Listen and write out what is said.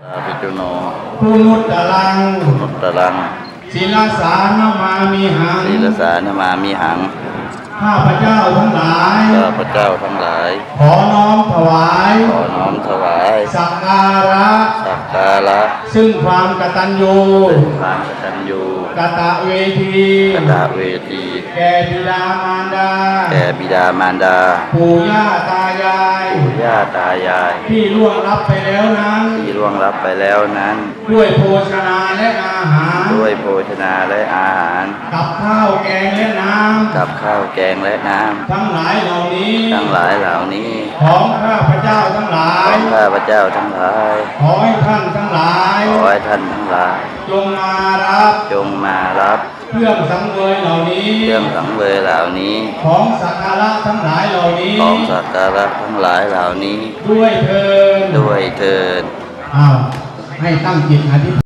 สาปิจุโนปุนุตตรังนุตตรังศิลสานามามีหังศีลสานมามิหัง ข้าพเจ้าทั้งหลาย ข้าพเจ้าทั้งหลาย ขอน้อมถวาย ขอน้อมถวาย สักการะ สักการะซึ่งความกตัญญูเป็นความกตัญญูกตเวทีกตเวทีแก่บิดามารดาแก่บิดามารดา ปู่ย่าตายายปู่ย่าตายาย ที่ล่วงลับไปแล้วนั้น ที่ล่วงลับไปแล้วนั้น ด้วยโภชนาและอาหาร ด้วยโภชนาและอาหาร กับข้าวแกงและน้กับข้าวแกงและน้ำทั้งหลายเหล่านี้ำทั้งหลายเหล่านี้ ของข้าพเจ้าทั้งหลาขอยงข้าพเจ้าทั้งหลายขอใท่านทั้งหลายจงมารับจงมารับ เครื่องสังเวยเหล่านี้เครื่องสังเวยเหล่านี้ ของสักการะทั้งหลายเหล่านี้ ของสักการะทั้งหลายเหล่านี้ ด้วยเถิดด้วยเถิดอ้าวให้ตั้งจิตอธิษฐาน